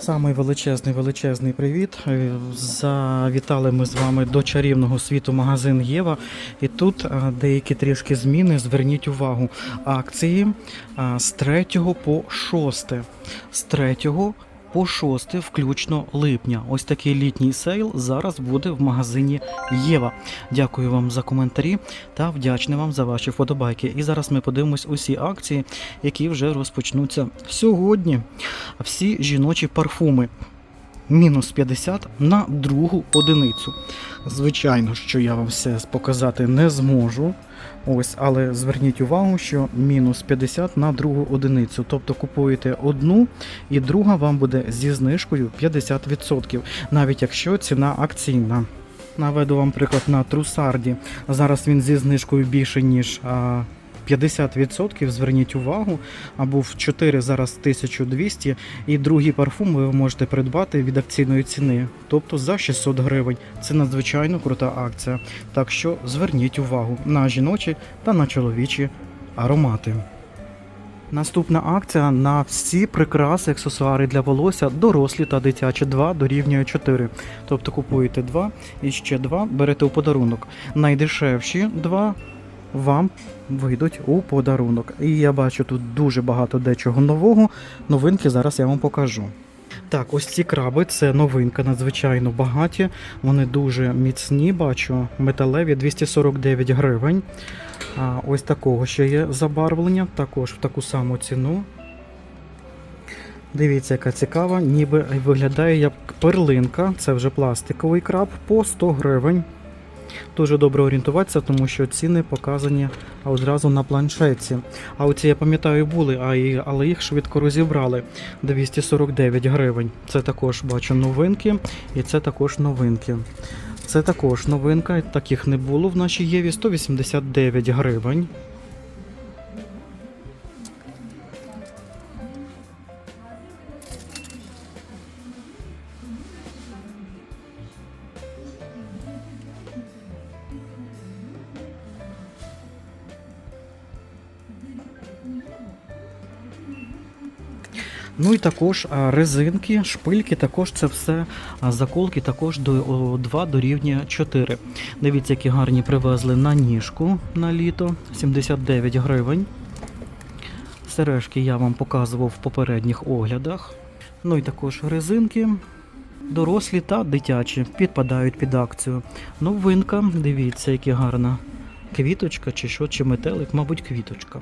Самий величезний величезний привіт. Е, Завітали ми з вами до чарівного світу магазин Єва. І тут е, деякі трішки зміни. Зверніть увагу. Акції е, з 3 по 6. З 3 по 6 включно липня. Ось такий літній сейл зараз буде в магазині Єва. Дякую вам за коментарі та вдячний вам за ваші вподобайки. І зараз ми подивимось усі акції, які вже розпочнуться сьогодні. Всі жіночі парфуми. Мінус 50 на другу одиницю. Звичайно, що я вам все показати не зможу. Ось, але зверніть увагу, що мінус 50 на другу одиницю. Тобто купуєте одну, і друга вам буде зі знижкою 50%, навіть якщо ціна акційна. Наведу вам приклад на трусарді. Зараз він зі знижкою більше, ніж а, 50%. Зверніть увагу. А був 4, зараз 1200. І другий парфум ви можете придбати від акційної ціни, тобто за 600 гривень. Це надзвичайно крута акція. Так що зверніть увагу на жіночі та на чоловічі аромати. Наступна акція на всі прикраси, аксесуари для волосся, дорослі та дитячі 2 дорівнює 4. Тобто купуєте 2 і ще 2 берете у подарунок. Найдешевші 2 вам вийдуть у подарунок. І я бачу тут дуже багато дечого нового. Новинки зараз я вам покажу. Так, ось ці краби це новинка, надзвичайно багаті. Вони дуже міцні, бачу, металеві 249 гривень. А, ось такого ще є забарвлення, також в таку саму ціну. Дивіться, яка цікава, ніби виглядає як перлинка. Це вже пластиковий краб по 100 гривень. Дуже добре орієнтуватися, тому що ціни показані одразу на планшеті. А оці, я пам'ятаю, були, а але їх швидко розібрали. 249 гривень. Це також бачу новинки, і це також новинки. Це також новинка, таких не було в нашій Єві 189 гривень. Ну і також резинки, шпильки, також це все заколки, також до о, 2 дорівнює 4. Дивіться, які гарні привезли на ніжку на літо 79 гривень. Сережки я вам показував в попередніх оглядах. Ну і також резинки. Дорослі та дитячі підпадають під акцію. Новинка, дивіться, яка гарна квіточка чи що, чи метелик, мабуть, квіточка.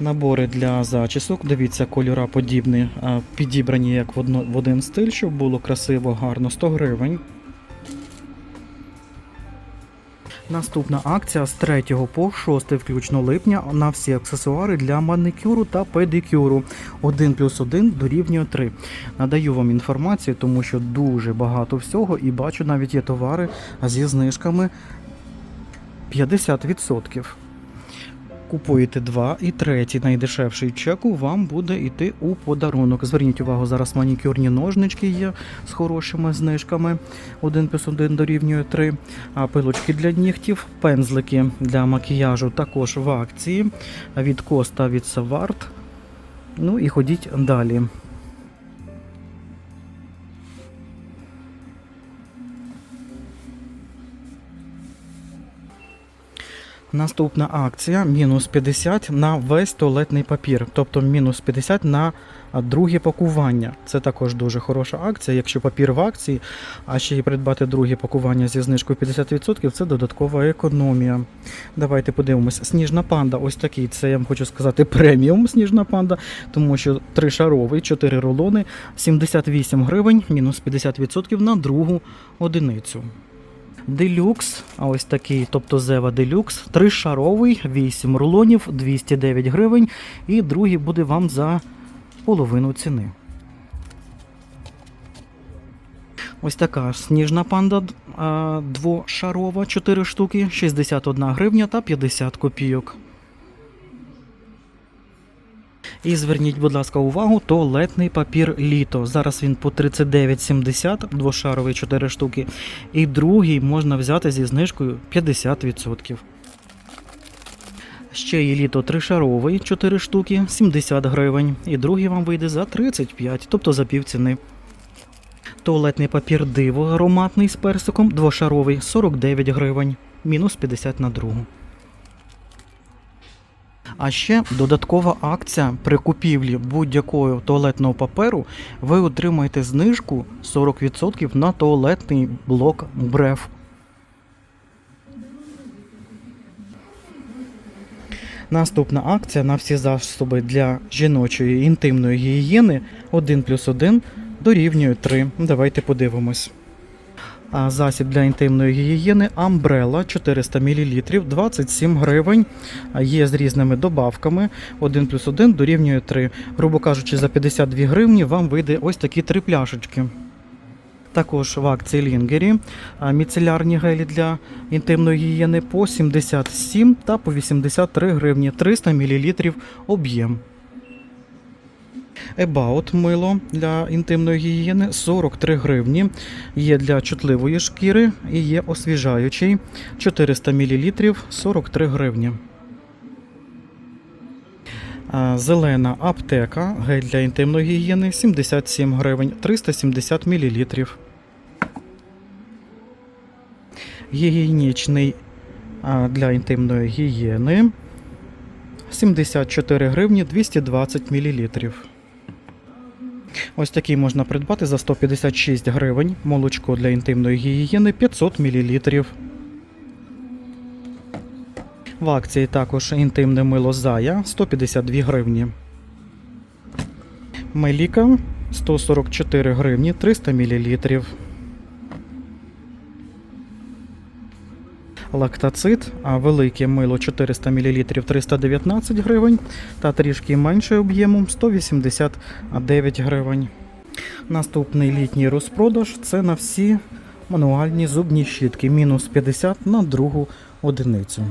Набори для зачісок. Дивіться, кольора подібні, підібрані як в один стиль, щоб було красиво, гарно 100 гривень. Наступна акція з 3 по 6 включно липня на всі аксесуари для маникюру та педикюру. 1 плюс 1 дорівнює 3. Надаю вам інформацію, тому що дуже багато всього і бачу навіть є товари зі знижками 50%. Купуєте два і третій найдешевший чеку вам буде йти у подарунок. Зверніть увагу, зараз манікюрні ножнички є з хорошими знижками. 1 плюс 1 дорівнює 3. А пилочки для нігтів, пензлики для макіяжу також в акції від Коста від Саварт. Ну і ходіть далі. Наступна акція мінус 50 на весь туалетний папір, тобто мінус 50 на друге пакування. Це також дуже хороша акція. Якщо папір в акції, а ще й придбати друге пакування зі знижкою 50%, це додаткова економія. Давайте подивимось. Сніжна панда, ось такий. Це я вам хочу сказати преміум сніжна панда, тому що тришаровий, 4 рулони, 78 гривень, мінус 50% на другу одиницю. Делюкс, а ось такий, тобто Зева Делюкс, тришаровий, 8 рулонів, 209 гривень. І другий буде вам за половину ціни. Ось така сніжна панда двошарова, 4 штуки, 61 гривня та 50 копійок. І зверніть, будь ласка, увагу, туалетний папір літо. Зараз він по 39,70, двошаровий 4 штуки. І другий можна взяти зі знижкою 50%. Ще є літо тришаровий, 4 штуки, 70 гривень. І другий вам вийде за 35, тобто за пів ціни. Туалетний папір диво ароматний з персиком, двошаровий, 49 гривень, мінус 50 на другу. А ще додаткова акція при купівлі будь-якого туалетного паперу ви отримаєте знижку 40% на туалетний блок БРЕФ. Наступна акція на всі засоби для жіночої інтимної гігієни 1 плюс 1 дорівнює 3. Давайте подивимось. Засіб для інтимної гігієни Umbrella 400 мл 27 гривень. Є з різними добавками. 1 плюс 1 дорівнює 3. Грубо кажучи, за 52 гривні вам вийде ось такі три пляшечки. Також в акції Лінгері міцелярні гелі для інтимної гігієни по 77 та по 83 гривні 300 мл об'єм. About мило для інтимної гігієни 43 гривні. Є для чутливої шкіри і є освіжаючий 400 мл 43 гривні. Зелена аптека гель для інтимної гігієни 77 гривень 370 мл. Гігієнічний для інтимної гігієни 74 гривні 220 мл. Ось такий можна придбати за 156 гривень. Молочко для інтимної гігієни 500 мл. В акції також інтимне мило Зая 152 гривні. Меліка 144 гривні 300 мл. Лактацит, а велике мило 400 мл 319 гривень та трішки менше об'ємом 189 гривень. Наступний літній розпродаж це на всі мануальні зубні щітки. Мінус 50 на другу одиницю.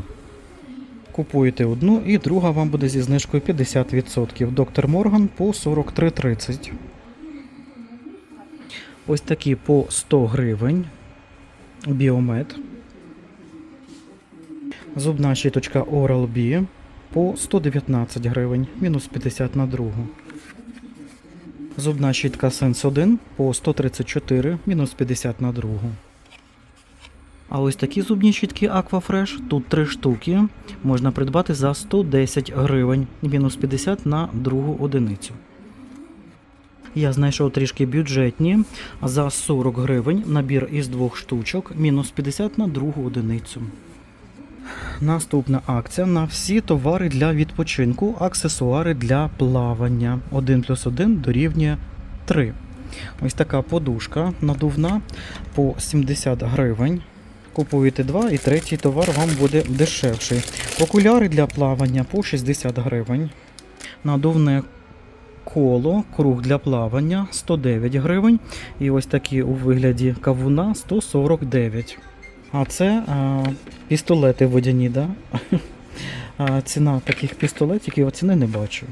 Купуєте одну і друга вам буде зі знижкою 50%. Доктор Морган по 43,30. Ось такі по 100 гривень. Біомед. Зубна щіточка Oral-B по 119 гривень, мінус 50 на другу. Зубна щітка Sense 1 по 134, мінус 50 на другу. А ось такі зубні щітки Aquafresh, тут 3 штуки, можна придбати за 110 гривень, мінус 50 на другу одиницю. Я знайшов трішки бюджетні за 40 гривень набір із двох штучок, мінус 50 на другу одиницю. Наступна акція на всі товари для відпочинку, аксесуари для плавання. 1 плюс 1 дорівнює 3. Ось така подушка надувна по 70 гривень. Купуєте два і третій товар вам буде дешевший. Окуляри для плавання по 60 гривень. Надувне коло, круг для плавання 109 гривень. І ось такі у вигляді кавуна 149. А це а, пістолети водяні, да? А, ціна таких пістолетиків ціни не бачу.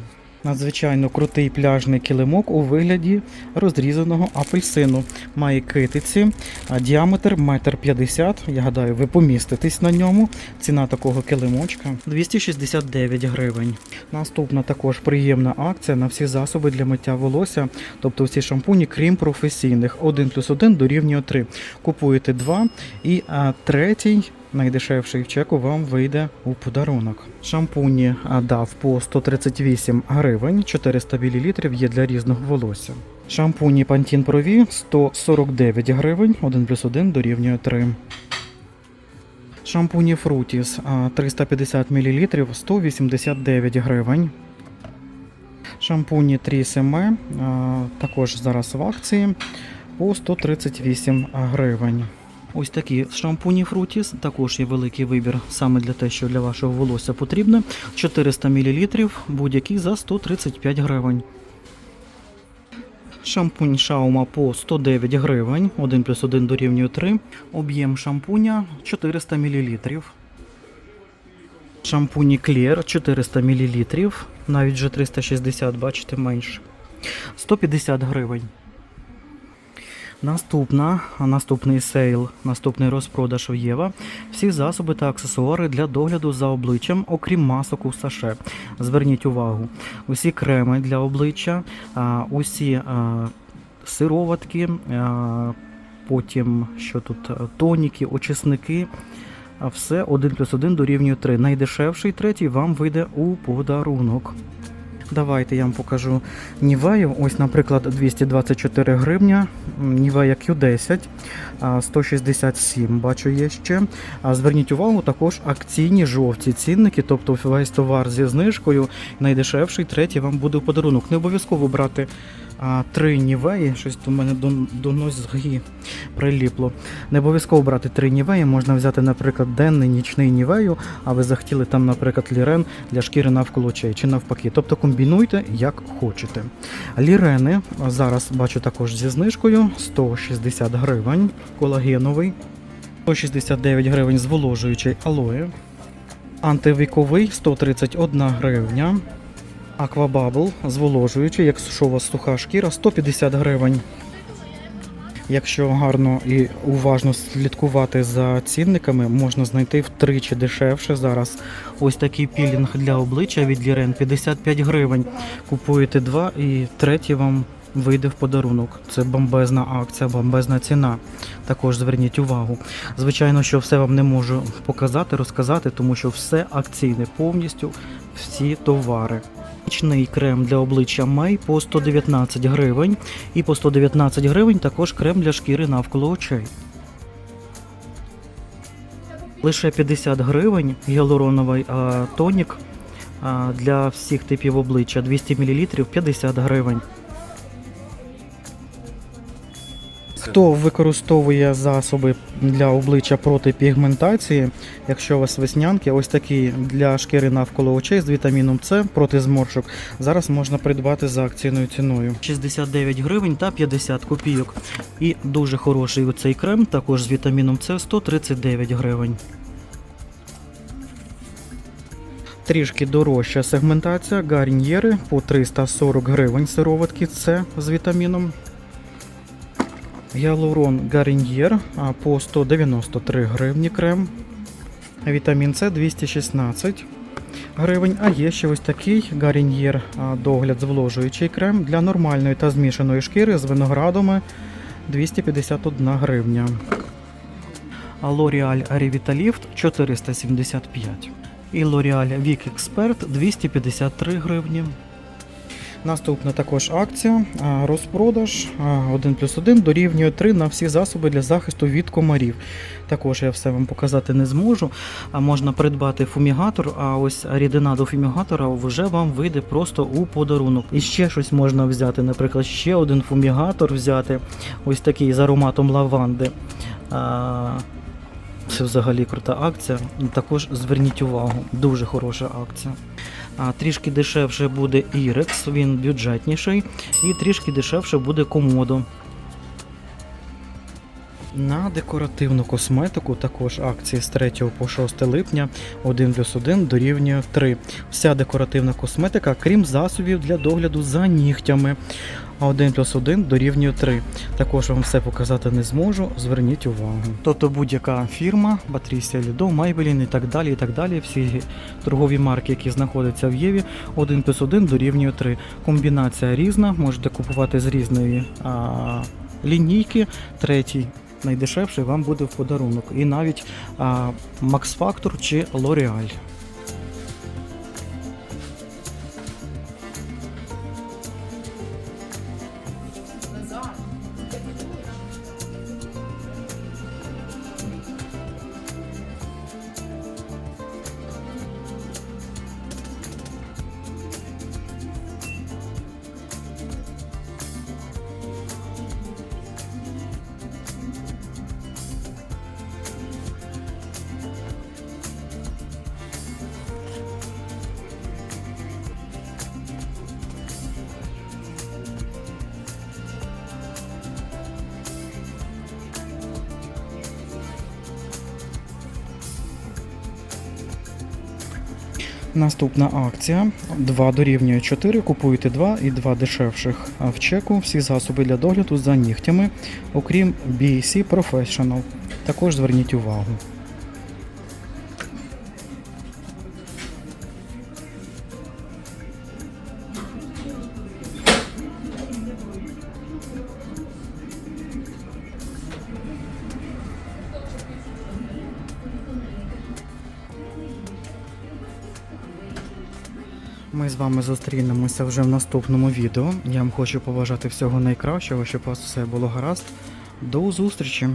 Надзвичайно крутий пляжний килимок у вигляді розрізаного апельсину. Має китиці, діаметр 1,50 м. Я гадаю, ви поміститесь на ньому. Ціна такого килимочка 269 гривень. Наступна також приємна акція на всі засоби для миття волосся, тобто всі шампуні, крім професійних. 1 плюс 1 дорівнює 3. Купуєте 2 і третій найдешевший в чеку вам вийде у подарунок. Шампуні дав по 138 гривень, 400 мл є для різного волосся. Шампуні Pro V 149 гривень, 1 плюс 1 дорівнює 3. Шампуні а, 350 мл 189 гривень. Шампуні Трісеме також зараз в акції по 138 гривень. Ось такі шампуні Frutis, також є великий вибір саме для те, що для вашого волосся потрібно. 400 мл, будь-який за 135 гривень. Шампунь Шаума по 109 гривень, 1 плюс 1 дорівнює 3. Об'єм шампуня 400 мл. Шампуні Клєр 400 мл, навіть вже 360, бачите, менше. 150 гривень. Наступна, наступний сейл, наступний розпродаж у Єва. Всі засоби та аксесуари для догляду за обличчям, окрім масок у саше. Зверніть увагу, усі креми для обличчя, усі сироватки, потім що тут, тоніки, очисники. Все 1 плюс 1 дорівнює 3. Найдешевший третій вам вийде у подарунок. Давайте я вам покажу Нівею. Ось, наприклад, 224 гривня. Нівея Q10, 167, бачу є ще. Зверніть увагу, також акційні жовті цінники, тобто весь товар зі знижкою. Найдешевший, третій вам буде в подарунок. Не обов'язково брати а, три нівеї. Щось у мене до, до нозги приліпло. Не обов'язково брати три нівеї. Можна взяти, наприклад, денний нічний нівею, а ви захотіли там, наприклад, лірен для шкіри навколо очей чи навпаки. Тобто комбінуйте як хочете. Лірени зараз бачу також зі знижкою 160 гривень, колагеновий, 169 гривень зволожуючий алоє, антивіковий 131 гривня. Аквабабл зволожуючий, у вас суха шкіра, 150 гривень. Якщо гарно і уважно слідкувати за цінниками, можна знайти втричі дешевше зараз. Ось такий пілінг для обличчя від Лірен 55 гривень. Купуєте два і третій вам вийде в подарунок. Це бомбезна акція, бомбезна ціна. Також зверніть увагу. Звичайно, що все вам не можу показати, розказати, тому що все акційне повністю, всі товари. Нічний крем для обличчя Мей по 119 гривень. І по 119 гривень також крем для шкіри навколо очей. Лише 50 гривень гіалуроновий а, тонік а, для всіх типів обличчя 200 мл 50 гривень. Хто використовує засоби для обличчя проти пігментації, якщо у вас веснянки, ось такі для шкіри навколо очей з вітаміном С проти зморшок, зараз можна придбати за акційною ціною. 69 гривень та 50 копійок. І дуже хороший оцей крем, також з вітаміном С 139 гривень. Трішки дорожча сегментація гарньєри по 340 гривень сироватки С з вітаміном. Гіалурон Гарньєр по 193 гривні крем. Вітамін С 216 гривень. А є ще ось такий Гарньєр догляд зволожуючий крем для нормальної та змішаної шкіри з виноградами 251 гривня. А L'Oreal Revitalift 475. І L'Oreal Vic Expert 253 гривні. Наступна також акція, розпродаж 1 плюс 1 дорівнює 3 на всі засоби для захисту від комарів. Також я все вам показати не зможу. Можна придбати фумігатор, а ось рідина до фумігатора вже вам вийде просто у подарунок. І ще щось можна взяти, наприклад, ще один фумігатор взяти, ось такий з ароматом лаванди. Це взагалі крута акція. Також зверніть увагу, дуже хороша акція. А, трішки дешевше буде Irex, він бюджетніший, і трішки дешевше буде Komodo. На декоративну косметику також акції з 3 по 6 липня 1 плюс 1 дорівнює 3. Вся декоративна косметика, крім засобів для догляду за нігтями. А 1 плюс 1 дорівнює 3. Також вам все показати не зможу, зверніть увагу. Тобто будь-яка фірма, Патрісія Лідо, Maybelline і так далі, і так далі. Всі торгові марки, які знаходяться в Єві, 1 плюс 1 дорівнює 3. Комбінація різна, можете купувати з різної а, лінійки. Третій найдешевший вам буде в подарунок. І навіть Макс Factor чи L'Oreal. Наступна акція: 2 дорівнює 4, купуєте 2 і 2 дешевших. В чеку всі засоби для догляду за нігтями, окрім BC Professional. Також зверніть увагу. Ми з вами зустрінемося вже в наступному відео. Я вам хочу побажати всього найкращого, щоб у вас все було гаразд. До зустрічі!